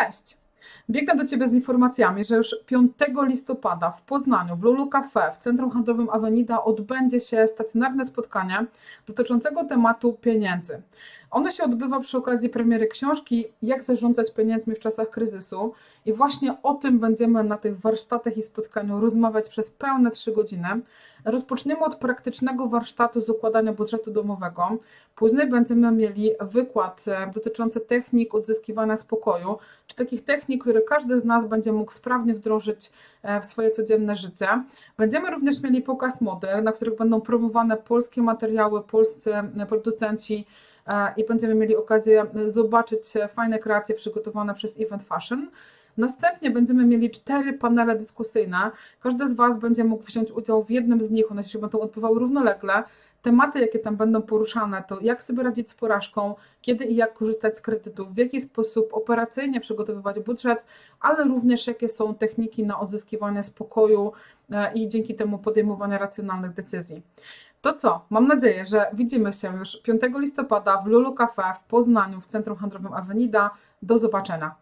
Cześć! Biegnę do Ciebie z informacjami, że już 5 listopada w Poznaniu, w Lulu Cafe, w Centrum Handlowym Avenida odbędzie się stacjonarne spotkanie dotyczącego tematu pieniędzy. Ono się odbywa przy okazji premiery książki Jak zarządzać pieniędzmi w czasach kryzysu i właśnie o tym będziemy na tych warsztatach i spotkaniu rozmawiać przez pełne 3 godziny. Rozpoczniemy od praktycznego warsztatu z układania budżetu domowego. Później będziemy mieli wykład e, dotyczący technik odzyskiwania spokoju, czy takich technik, które każdy z nas będzie mógł sprawnie wdrożyć e, w swoje codzienne życie. Będziemy również mieli pokaz mody, na których będą promowane polskie materiały, polscy e, producenci i będziemy mieli okazję zobaczyć e, fajne kreacje przygotowane przez Event Fashion. Następnie będziemy mieli cztery panele dyskusyjne. Każdy z Was będzie mógł wziąć udział w jednym z nich, one się będą odbywały równolegle. Tematy, jakie tam będą poruszane, to jak sobie radzić z porażką, kiedy i jak korzystać z kredytów, w jaki sposób operacyjnie przygotowywać budżet, ale również jakie są techniki na odzyskiwanie spokoju e, i dzięki temu podejmowanie racjonalnych decyzji. To co? Mam nadzieję, że widzimy się już 5 listopada w Lulu Cafe w Poznaniu w Centrum Handlowym Avenida. Do zobaczenia.